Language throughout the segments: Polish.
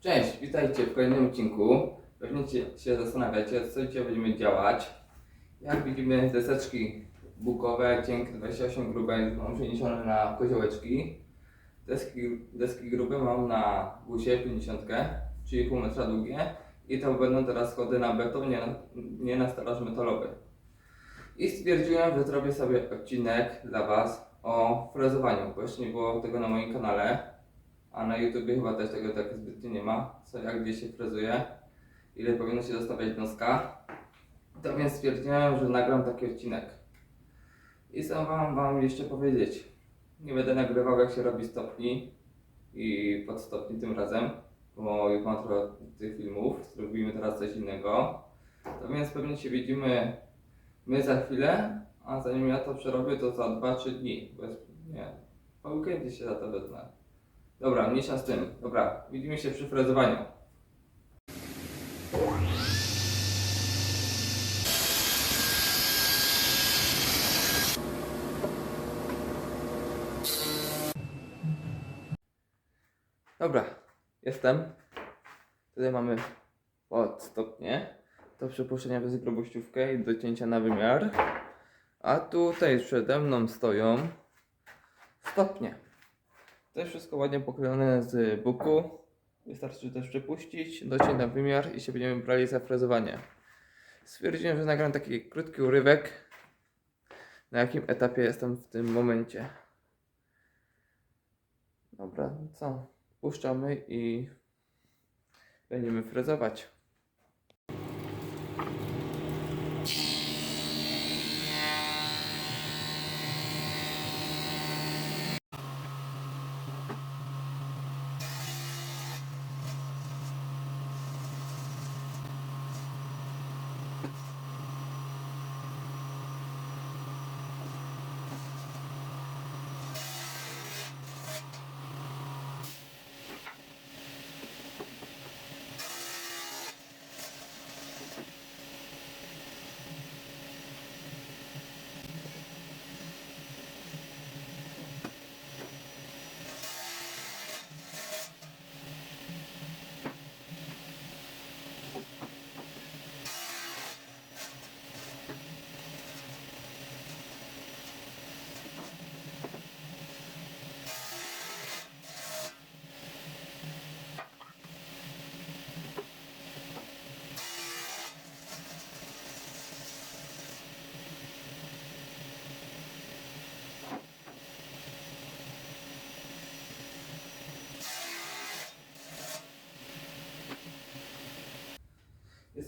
Cześć, witajcie w kolejnym odcinku. Pewnie się- zastanawiacie, co dzisiaj będziemy działać. Jak widzimy, deseczki bukowe, cienkie 28 grube mam przeniesione na koziołeczki. Deski, deski grube mam na gusie 50, czyli pół metra długie. I to będą teraz schody na beton, nie na, nie na metalowy. I stwierdziłem, że zrobię sobie odcinek dla Was o frezowaniu, bo jeszcze nie było tego na moim kanale. A na YouTubie chyba też tego tak zbytnio nie ma, co jak gdzie się frezuje, ile powinno się dostawiać noska. To więc stwierdziłem, że nagram taki odcinek. I chcę wam, wam jeszcze powiedzieć, nie będę nagrywał jak się robi stopni i podstopni tym razem, bo już mam trochę tych filmów, zrobimy teraz coś innego. To więc pewnie się widzimy my za chwilę, a zanim ja to przerobię to za 2-3 dni, bo jest, nie, po weekendzie się za to wezmę. Dobra, mniejsza z tym. Dobra, widzimy się przy frezowaniu. Dobra, jestem. Tutaj mamy od stopnie do przepuszczenia przez grubościówkę i do cięcia na wymiar. A tutaj przede mną stoją stopnie. Jest wszystko ładnie poklejone z buku. Wystarczy też przepuścić, dociąć na wymiar i się będziemy brali za frezowanie. Stwierdziłem, że nagram taki krótki urywek, na jakim etapie jestem w tym momencie. Dobra, co? Puszczamy i będziemy frezować.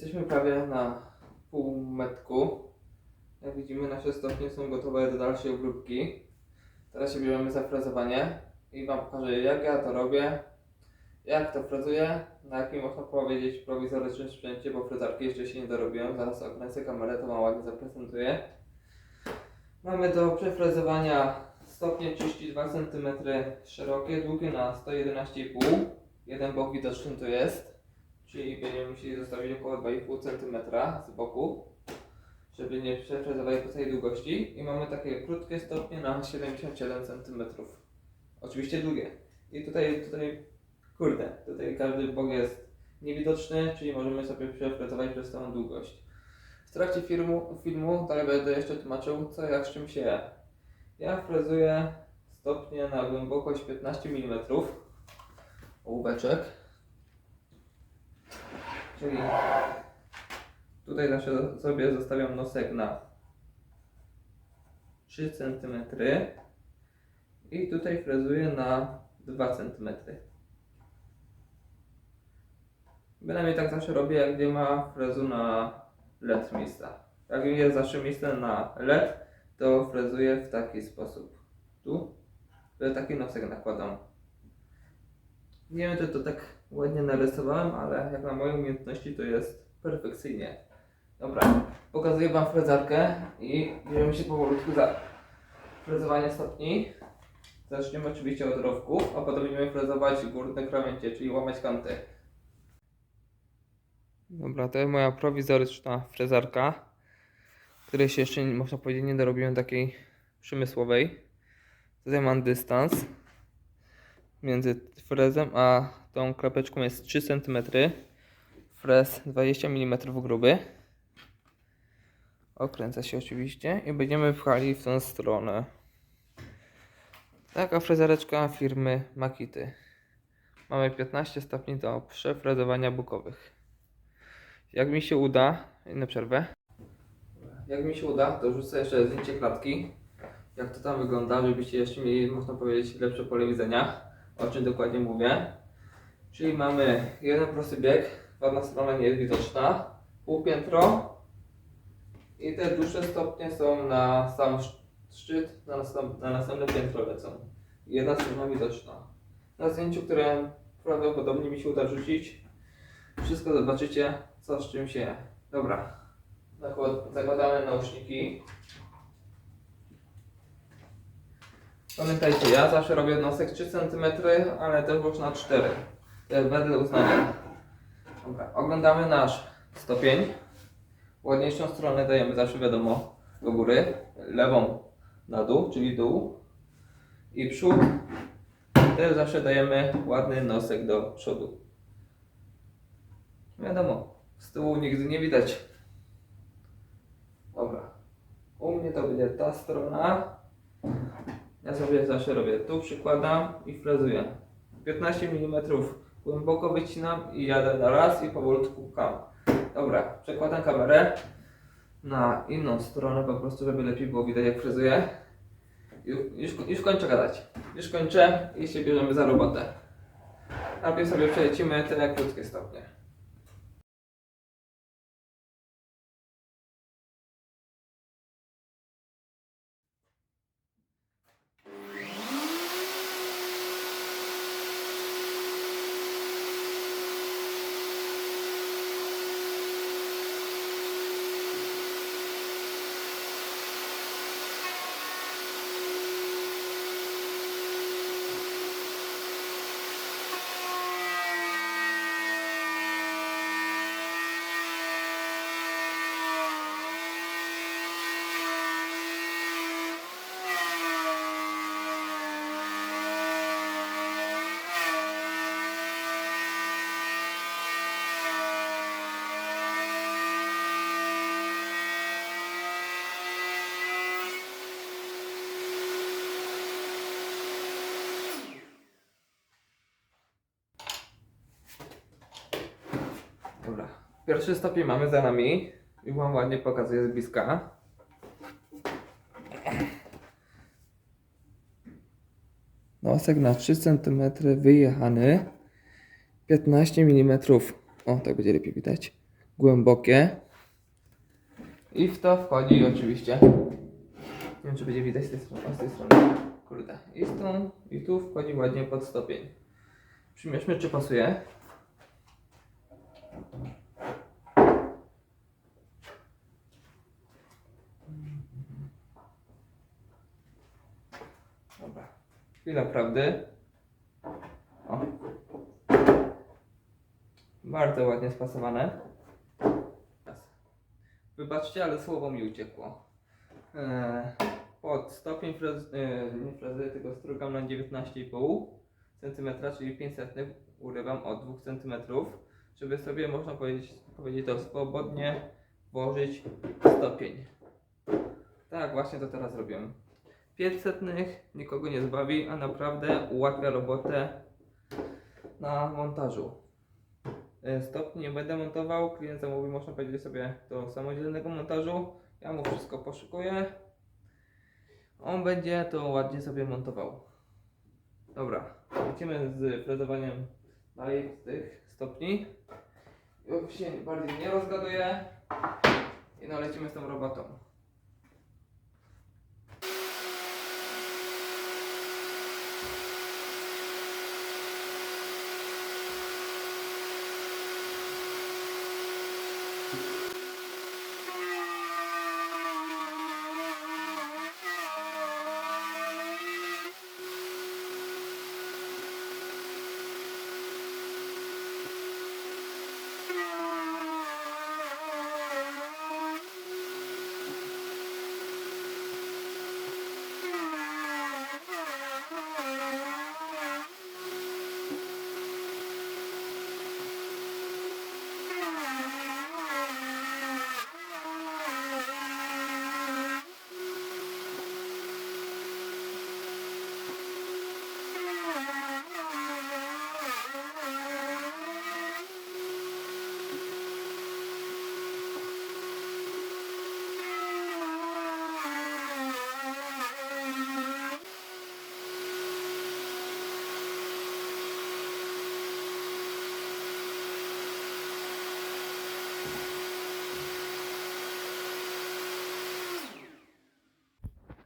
Jesteśmy prawie na pół metku. Jak widzimy, nasze stopnie są gotowe do dalszej obróbki. Teraz się bierzemy za frezowanie i Wam pokażę, jak ja to robię, jak to frezuję, na jakim można powiedzieć prowizorycznym sprzęcie, bo frezarki jeszcze się nie dorobiłem. Zaraz okręcę kamerę, to Wam ładnie zaprezentuję. Mamy do przefrezowania stopnie 32 cm szerokie, długie na 111,5 Jeden bok widoczny to jest czyli będziemy musieli zostawić około 2,5 cm z boku, żeby nie przefrezować po całej długości. I mamy takie krótkie stopnie na 77 cm. Oczywiście długie. I tutaj, tutaj, kurde, tutaj każdy bok jest niewidoczny, czyli możemy sobie przefrezować przez całą długość. W trakcie filmu, filmu dalej będę jeszcze tłumaczył, co jak z czym się je. Ja frezuję stopnie na głębokość 15 mm ołóweczek. Czyli tutaj sobie zostawiam nosek na 3 cm i tutaj frezuję na 2 cm. Bynajmniej tak zawsze robię, jak nie ma frezu na LED miejsca. Jak jest zawsze miejsce na LED, to frezuję w taki sposób. Tu taki nosek nakładam. Nie wiem, czy to tak ładnie narysowałem, ale jak na moje umiejętności to jest perfekcyjnie. Dobra, pokazuję Wam frezarkę i bierzemy się powolutku za frezowanie stopni. Zaczniemy oczywiście od rowków, a potem będziemy frezować górne krawędzie, czyli łamać kanty. Dobra, to jest moja prowizoryczna frezarka, której się jeszcze, można powiedzieć, nie dorobiłem takiej przemysłowej. Tutaj mam dystans między frezem a tą klapeczką jest 3 cm. Frez 20 mm gruby. Okręca się oczywiście i będziemy pchali w tą stronę. Taka frezareczka firmy Makity. Mamy 15 stopni do przefrezowania bukowych. Jak mi się uda, na przerwę. Jak mi się uda, to rzucę jeszcze zdjęcie klatki. Jak to tam wygląda, żebyście jeszcze mieli, można powiedzieć, lepsze pole widzenia. O czym dokładnie mówię. Czyli mamy jeden prosty bieg, ładna strona nie jest widoczna, półpiętro i te dłuższe stopnie są na sam sz- szczyt, na, następ, na następne piętro lecą. Jedna strona widoczna. Na zdjęciu, które prawdopodobnie mi się uda rzucić, wszystko zobaczycie, co z czym się. Dobra, Zakład- zakładamy nauszniki. Pamiętajcie, ja zawsze robię nosek 3 cm, ale też można 4. To jest wedle uznania. Dobra, oglądamy nasz stopień. Ładniejszą stronę dajemy zawsze wiadomo do góry, lewą na dół, czyli dół. I przód też zawsze dajemy ładny nosek do przodu. Wiadomo, z tyłu nigdy nie widać. Dobra. U mnie to będzie ta strona. Ja sobie zawsze robię tu, przykładam i frezuję. 15 mm głęboko wycinam i jadę na raz i powolutku pcham. Dobra, przekładam kamerę na inną stronę po prostu, żeby lepiej było widać jak frezuję. Już, już kończę gadać. Już kończę i się bierzemy za robotę. Najpierw sobie przelecimy te krótkie stopnie. Dobra. Pierwszy stopień mamy za nami. I wam ładnie pokazuję z bliska. Nosek na 3 cm wyjechany. 15 mm. O, tak będzie lepiej widać. Głębokie. I w to wchodzi oczywiście. Nie wiem, czy będzie widać z tej strony. Z tej strony. Kurde. I, z tą, I tu wchodzi ładnie pod stopień. Przymierzmy, czy pasuje. Dobra. Chwila prawdy. O. Bardzo ładnie spasowane. Wybaczcie, ale słowo mi uciekło. Eee, pod stopień frez, e, nie frezy, tylko strugam na 19,5 cm, czyli 500 urywam od 2 cm, żeby sobie można powiedzieć, powiedzieć to swobodnie włożyć stopień. Tak, właśnie to teraz robię. 500 nikogo nie zbawi, a naprawdę ułatwia robotę na montażu. E, Stopni nie będę montował, klient zamówił, można powiedzieć sobie do samodzielnego montażu. Ja mu wszystko poszykuję. On będzie to ładnie sobie montował. Dobra, lecimy z frezowaniem dalej z tych stopni. Już się bardziej nie rozgaduję. I no lecimy z tą robotą.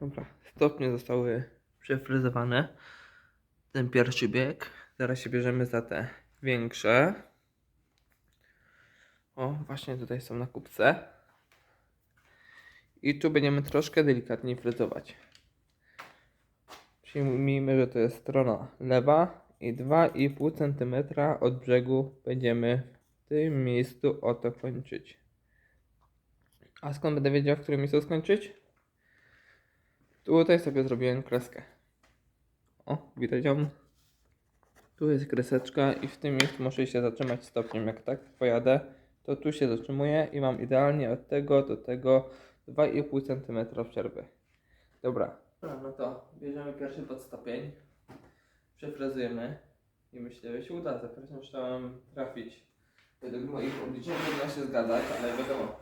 Dobra, stopnie zostały przefryzowane. Ten pierwszy bieg. Teraz się bierzemy za te większe. O, właśnie tutaj są na kubce. I tu będziemy troszkę delikatniej fryzować. Przyjmijmy, że to jest strona lewa i 2,5 cm od brzegu będziemy w tym miejscu oto kończyć. A skąd będę wiedział, w którym miejscu skończyć? Tutaj sobie zrobiłem kreskę. O, widać ją? Tu jest kreseczka i w tym miejscu muszę się zatrzymać stopniem. Jak tak pojadę, to tu się zatrzymuję i mam idealnie od tego do tego 2,5 cm przerwy. Dobra. No to bierzemy pierwszy podstopień, przefrezujemy i myślę, że się uda. Za pierwszym strzałem trafić. Według moich obliczeń powinno się zgadzać, ale wiadomo,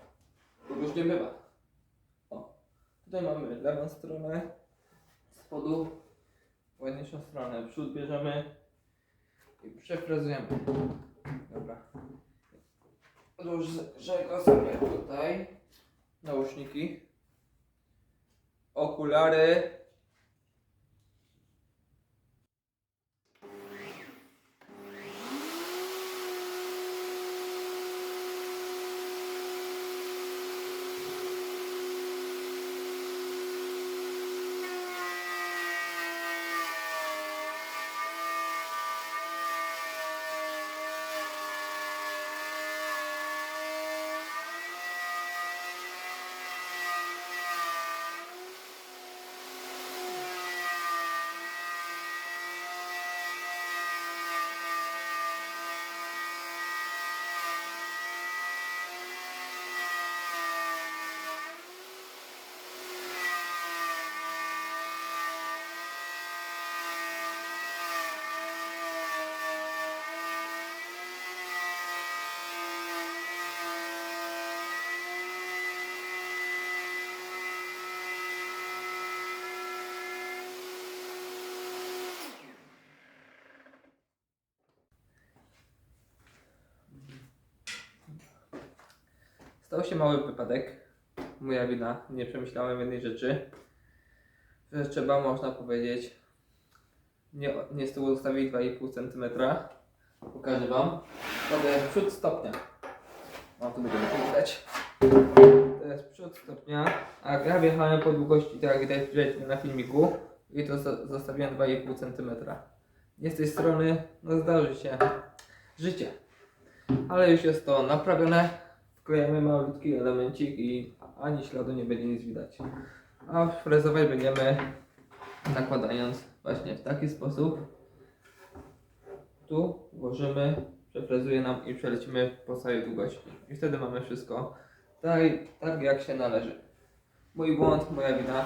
różnie bywa. Tutaj mamy lewą stronę, spodu ładniejszą stronę, przód bierzemy i przefrezujemy. Dobra. Odłożę go sobie tutaj. Nauczniki. Okulary. Stał się mały wypadek. Moja wina. Nie przemyślałem jednej rzeczy. Że trzeba, można powiedzieć, nie, nie z tyłu zostawić 2,5 cm. Pokażę Wam. Jest przód stopnia. O, tu będziemy to widać. To jest przód stopnia. A ja wjechałem po długości, tak jak widać na filmiku. I to zo- zostawiłem 2,5 cm. Nie z tej strony, no zdarzy się. Życie. Ale już jest to naprawione. Wklejamy malutki elemencik i ani śladu nie będzie nic widać. A frezować będziemy nakładając właśnie w taki sposób. Tu włożymy, przefrezuje nam i przelecimy po całej długości. I wtedy mamy wszystko tak, tak jak się należy. Mój błąd, moja wina.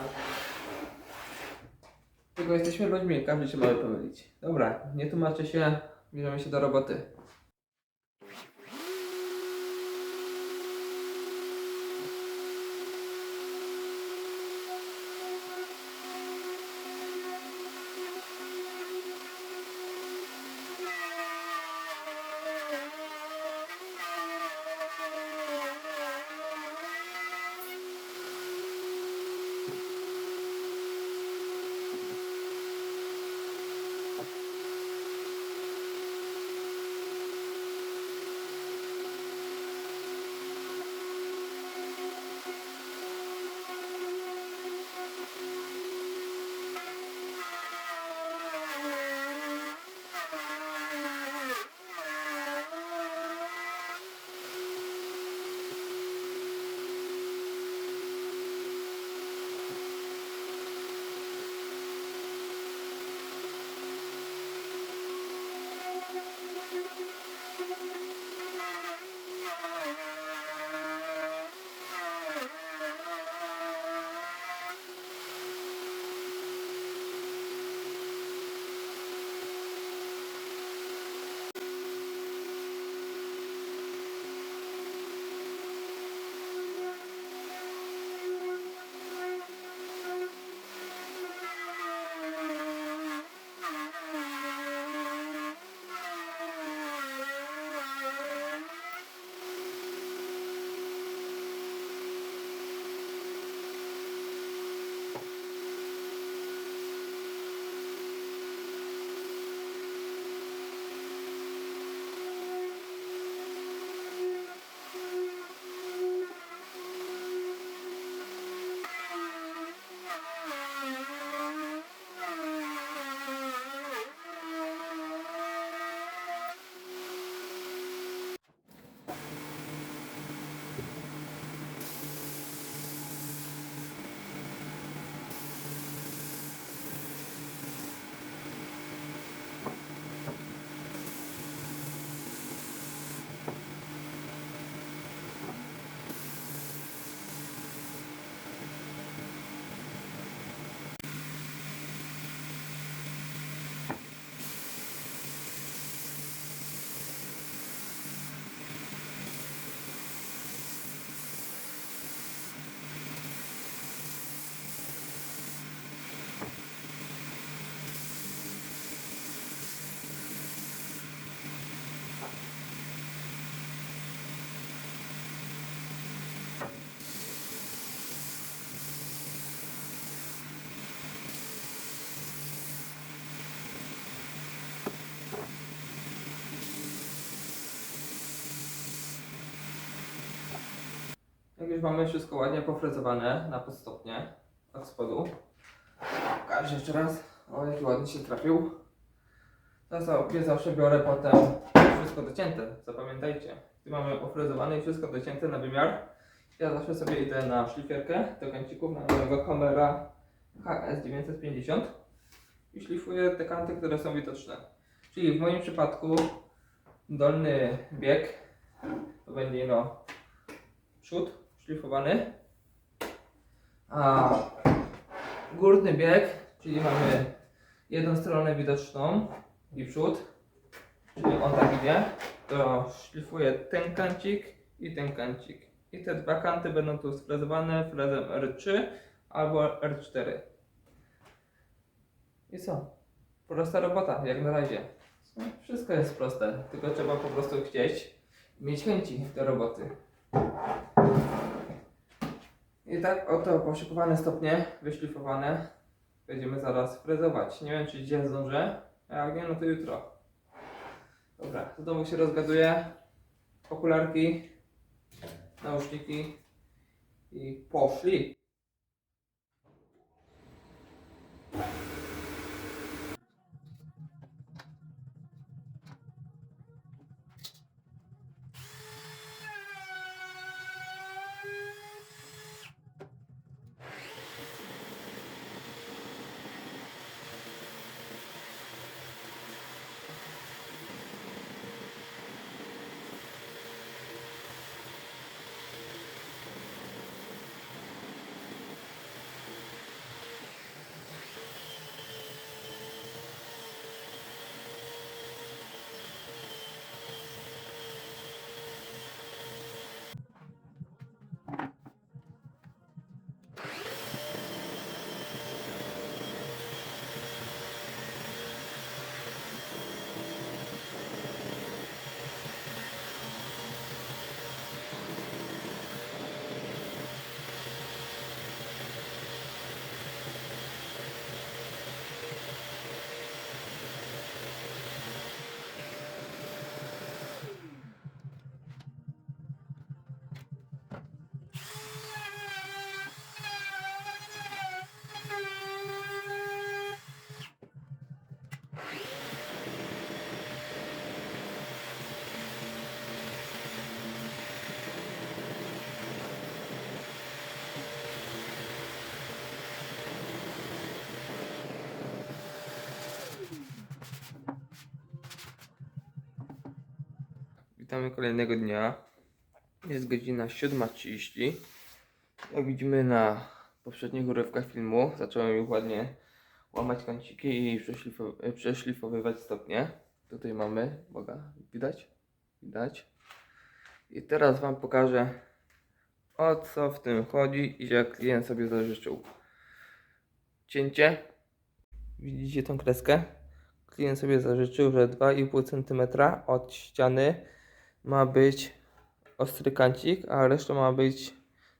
Tylko jesteśmy ludźmi, każdy się może pomylić. Dobra, nie tłumaczę się, bierzemy się do roboty. Mamy wszystko ładnie pofrezowane na podstopnie od spodu. Pokażę jeszcze raz. O, jaki ładny się trafił. To sobie zawsze biorę potem wszystko docięte, zapamiętajcie. Tu mamy pofrezowane i wszystko docięte na wymiar. Ja zawsze sobie idę na szlifierkę do kącików na mojego Homera HS950 i szlifuję te kanty, które są widoczne. Czyli w moim przypadku dolny bieg to będzie no przód szlifowany, a górny bieg, czyli mamy jedną stronę widoczną i przód, czyli on tak idzie, to szlifuję ten kancik i ten kancik. I te dwa kanty będą tu sfrezowane frezem R3 albo R4. I co? Prosta robota, jak na razie. Wszystko jest proste, tylko trzeba po prostu chcieć mieć chęci do roboty. I tak oto poszykowane stopnie, wyszlifowane, będziemy zaraz frezować. Nie wiem czy dzisiaj zdążę, a jak nie, no to jutro. Dobra, znowu się rozgaduję. Okularki, nauszniki i poszli. Witamy kolejnego dnia. Jest godzina 7.30. Jak widzimy na poprzednich urywkach filmu, zacząłem już ładnie łamać kąciki i przeszlifo- przeszlifowywać stopnie. Tutaj mamy, uwaga, widać? Widać. I teraz Wam pokażę o co w tym chodzi i jak klient sobie zażyczył. Cięcie. Widzicie tą kreskę? Klient sobie zażyczył, że 2,5 cm od ściany ma być ostry kancik, a reszta ma być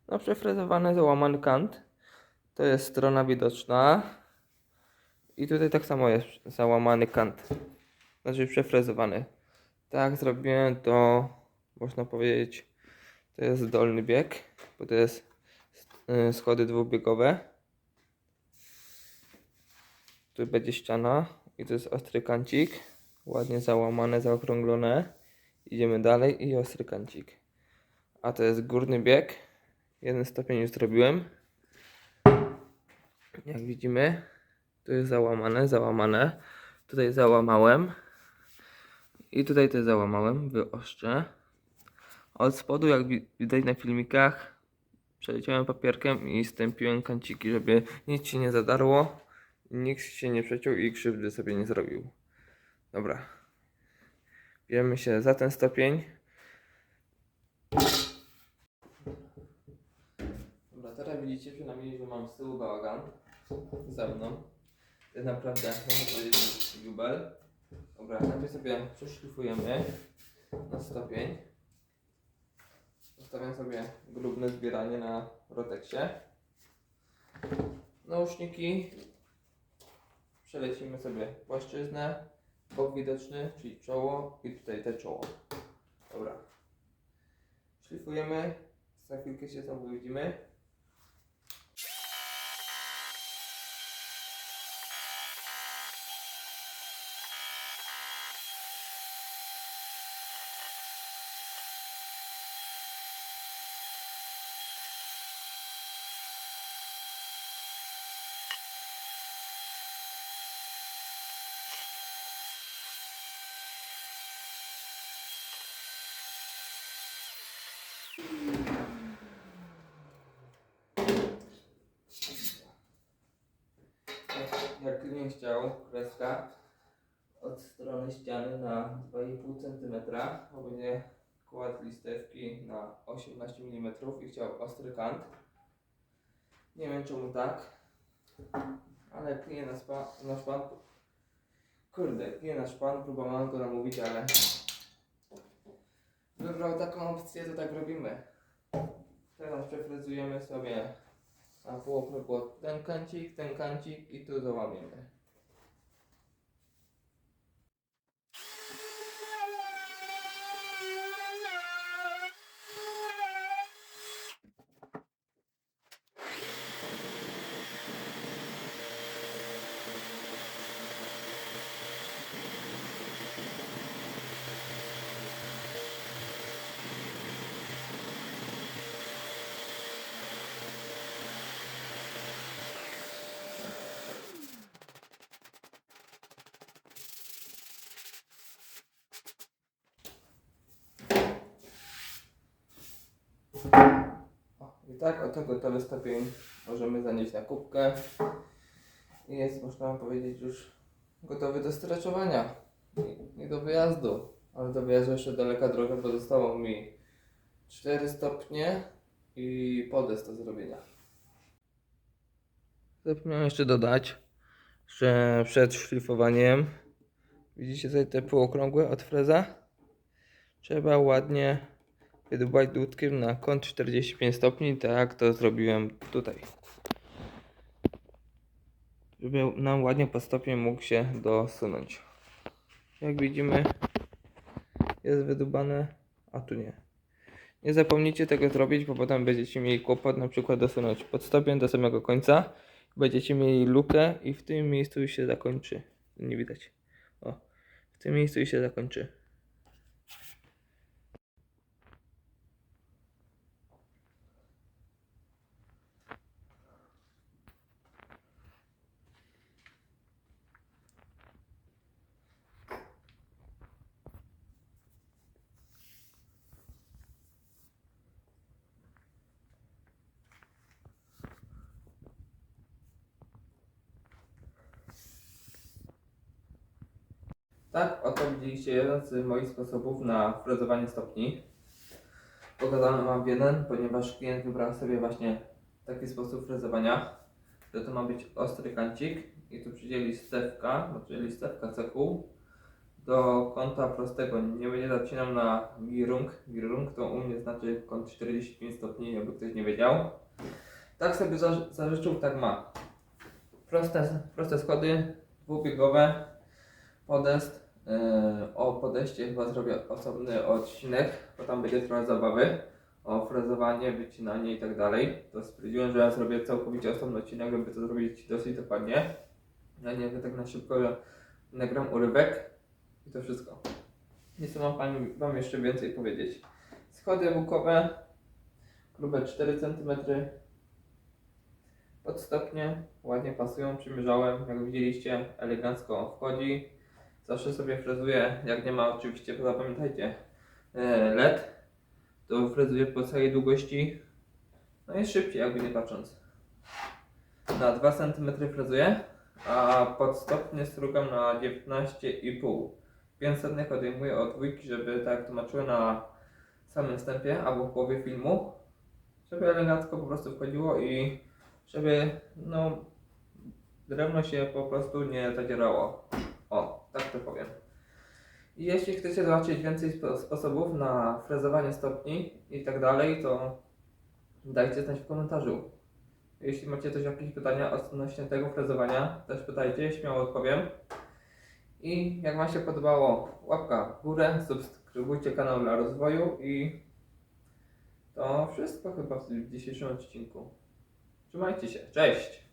no, przefrezowany, załamany kant. To jest strona widoczna. I tutaj tak samo jest załamany kant. Znaczy przefrezowany. Tak zrobiłem to, można powiedzieć, to jest dolny bieg, bo to jest y, schody dwubiegowe. Tu będzie ściana i to jest ostry kancik. Ładnie załamane, zaokrąglone. Idziemy dalej i ostry kancik. A to jest górny bieg. Jeden stopień już zrobiłem. Jak widzimy, tu jest załamane, załamane. Tutaj załamałem. I tutaj też załamałem, wyoszczę. Od spodu, jak wi- widać na filmikach, przeleciałem papierkiem i stępiłem kanciki, żeby nic się nie zadarło, nikt się nie przeciął i krzywdy sobie nie zrobił. Dobra. Bierzemy się za ten stopień. Dobra, teraz widzicie przynajmniej, że mam z tyłu bałagan za mną. To jest naprawdę, można powiedzieć, jubel. Dobra, najpierw sobie przeszlifujemy na stopień. Zostawiam sobie grubne zbieranie na roteksie. Nauszniki. Przelecimy sobie płaszczyznę, bok widoczny, czyli czoło i tutaj te czoło. Dobra. Szlifujemy za chwilkę się znowu widzimy. Chciał, kreska od strony ściany na 2,5 cm, ogólnie kład listewki na 18 mm i chciał ostry kant. Nie wiem czemu tak, ale klient nasz pan, nasz pan kurde, klient nasz pan, próbowałem go namówić, ale wybrał taką opcję, to tak robimy. Teraz przefryzujemy sobie na pół ten kancik, ten kancik i tu załamiemy. I tak oto gotowy stopień możemy zanieść na kubkę i jest, można powiedzieć, już gotowy do streczowania i do wyjazdu. Ale do wyjazdu jeszcze daleka droga, bo zostało mi 4 stopnie i podest do zrobienia. Zapomniałem jeszcze dodać, że przed szlifowaniem widzicie tutaj te półokrągłe od freza? Trzeba ładnie wydubać dłutkiem na kąt 45 stopni, tak to zrobiłem tutaj. Żeby nam ładnie po stopniu mógł się dosunąć. Jak widzimy jest wydubane, a tu nie. Nie zapomnijcie tego zrobić, bo potem będziecie mieli kłopot na przykład dosunąć pod stopień do samego końca. Będziecie mieli lukę i w tym miejscu już się zakończy. Nie widać. O, w tym miejscu już się zakończy. Oto widzieliście jeden z moich sposobów na frezowanie stopni. Pokazałem wam jeden, ponieważ klient wybrał sobie właśnie taki sposób frezowania, że to ma być ostry kancik i tu przydzieli stewka, no czyli stewka cechu do kąta prostego. Nie będzie zacinał na girung. Girung to u mnie znaczy kąt 45 stopni, jakby ktoś nie wiedział. Tak sobie za- zażyczył, tak ma. Proste, proste schody, dwubiegowe, podest. Yy, o podejście chyba zrobię osobny odcinek, bo tam będzie trochę zabawy o frezowanie, wycinanie i tak dalej. To stwierdziłem, że ja zrobię całkowicie osobny odcinek, żeby to zrobić dosyć dokładnie. Ja nie wiem, tak na szybko nagram urywek i to wszystko. Nie chcę wam, wam jeszcze więcej powiedzieć. Schody łukowe, grube 4 cm. Pod stopnie, ładnie pasują, przymierzałem, jak widzieliście, elegancko wchodzi. Zawsze sobie frezuję, jak nie ma oczywiście, zapamiętajcie, e, LED, to frezuję po całej długości, no jest szybciej jakby nie patrząc. Na 2 cm frezuję, a pod stopnie strugam na 19,5. 500 odejmuję od dwójki, żeby tak jak tłumaczyłem na samym wstępie albo w połowie filmu, żeby elegancko po prostu wchodziło i żeby no drewno się po prostu nie zadzierało. O, tak to powiem. Jeśli chcecie zobaczyć więcej spo- sposobów na frezowanie stopni i tak dalej, to dajcie znać w komentarzu. Jeśli macie też jakieś pytania odnośnie tego frezowania, też pytajcie, śmiało odpowiem. I jak Wam się podobało, łapka w górę, subskrybujcie kanał dla rozwoju i To wszystko chyba w dzisiejszym odcinku. Trzymajcie się. Cześć!